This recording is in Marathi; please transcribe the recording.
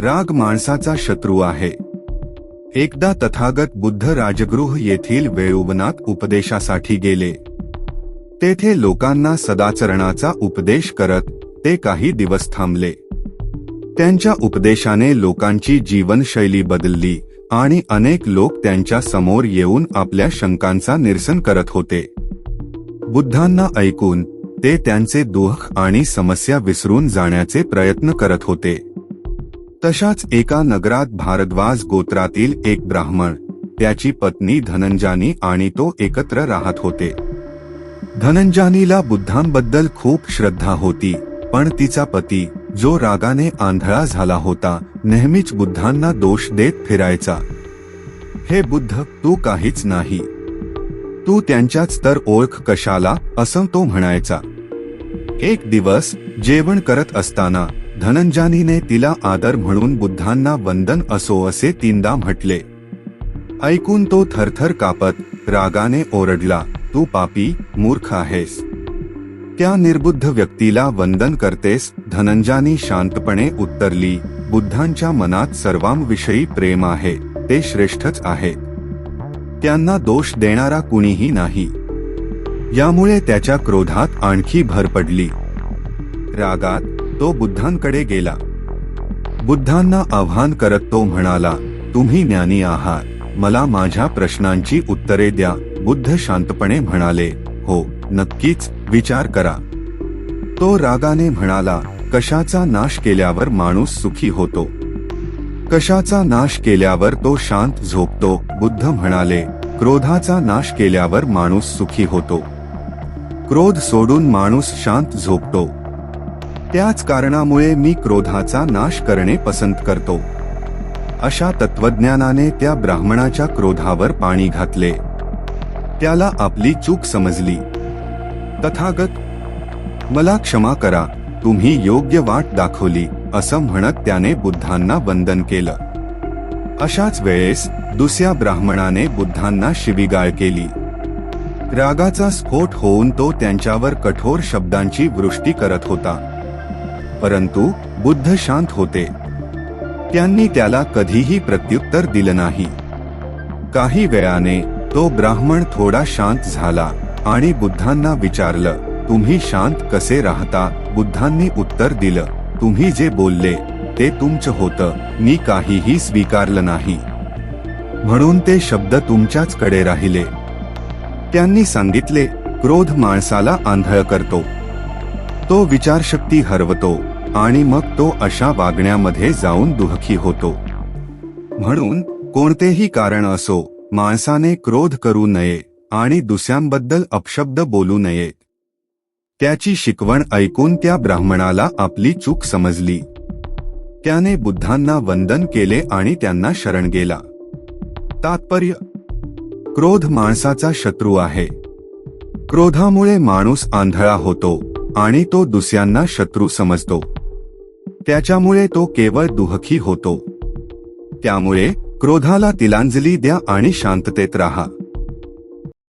राग माणसाचा शत्रू आहे. एकदा तथागत बुद्ध राजगृह येथील वेळुवनात उपदेशासाठी गेले. तेथे लोकांना सदाचरणाचा उपदेश करत ते काही दिवस थांबले. त्यांच्या उपदेशाने लोकांची जीवनशैली बदलली आणि अनेक लोक त्यांच्यासमोर येऊन आपल्या शंकांचा निरसन करत होते. बुद्धांना ऐकून ते त्यांचे दुःख आणि समस्या विसरून जाण्याचे प्रयत्न करत होते. तशाच एका नगरात भारद्वाज गोत्रातील एक ब्राह्मण त्याची पत्नी धनंजानी आणि तो एकत्र राहत होते. धनंजानीला बुद्धांबद्दल खूप श्रद्धा होती पण तिचा पती जो रागाने आंधळा झाला होता नेहमीच बुद्धांना दोष देत फिरायचा. हे बुद्ध तू काहीच नाही. तू त्यांच्याच तर ओळख कशाला? असं तो म्हणायचा. एक दिवस जेवण करत असताना धनंजानीने तिला आदर म्हणून बुद्धांना वंदन असो असे तीनदा म्हटले. ऐकून तो थरथर कापत रागाने ओरडला तू पापी मूर्ख आहेस. त्या निर्बुद्ध व्यक्तीला वंदन करतेस. धनंजानी शांतपणे उत्तरली बुद्धांच्या मनात सर्वांविषयी प्रेम आहे ते श्रेष्ठच आहे त्यांना दोष देणारा कुणीही नाही. यामुळे त्याच्या क्रोधात आणखी भर पडली. रागात तो बुद्धांकडे गेला. बुद्धांना आव्हान करत तो म्हणाला तुम्ही ज्ञानी आहात. मला माझ्या प्रश्नांची उत्तरे द्या. बुद्ध शांतपणे म्हणाले हो नक्कीच विचार करा. तो रागाने म्हणाला कशाचा नाश केल्यावर माणूस सुखी होतो? कशाचा नाश केल्यावर तो शांत झोपतो? बुद्ध म्हणाले क्रोधाचा नाश केल्यावर माणूस सुखी होतो. क्रोध सोडून माणूस शांत झोपतो. त्याच कारणामुळे मी क्रोधाचा नाश करणे पसंत करतो. अशा तत्वज्ञानाने त्या ब्राह्मणाच्या क्रोधावर पाणी घातले. त्याला आपली चूक समजली. तथागत मला क्षमा करा तुम्ही योग्य वाट दाखवली असं म्हणत त्याने बुद्धांना वंदन केलं. अशाच वेळेस दुसऱ्या ब्राह्मणाने बुद्धांना शिबिगाळ केली. रागाचा स्फोट होऊन तो त्यांच्यावर कठोर शब्दांची वृष्टी करत होता. परंतु बुद्ध शांत होते. त्यांनी त्याला कधीही प्रत्युत्तर दिलं नाही. काही वेळाने तो ब्राह्मण थोडा शांत झाला आणि बुद्धांना विचारलं तुम्ही शांत कसे राहता? बुद्धांनी उत्तर दिलं तुम्ही जे बोलले ते तुमचं होतं. मी काहीही स्वीकारलं नाही. म्हणून ते शब्द तुमच्याच कडे राहिले. त्यांनी सांगितले क्रोध माणसाला आंधळ करतो. तो विचारशक्ती हरवतो. आणि मग तो अशा वागण्यामध्ये जाऊन दुःखी होतो. म्हणून कोणतेही कारण असो माणसाने क्रोध करू नये आणि दुसऱ्यांबद्दल अपशब्द बोलू नये. त्याची शिकवण ऐकून त्या ब्राह्मणाला आपली चूक समजली. त्याने बुद्धांना वंदन केले आणि त्यांना शरण गेला. तात्पर्य क्रोध माणसाचा शत्रू आहे. क्रोधामुळे माणूस आंधळा होतो आणि तो दुसऱ्यांना शत्रू समजतो. त्याच्यामुळे तो केवळ दुःखी होतो. त्यामुळे क्रोधाला तिलांजली द्या आणि शांततेत राहा.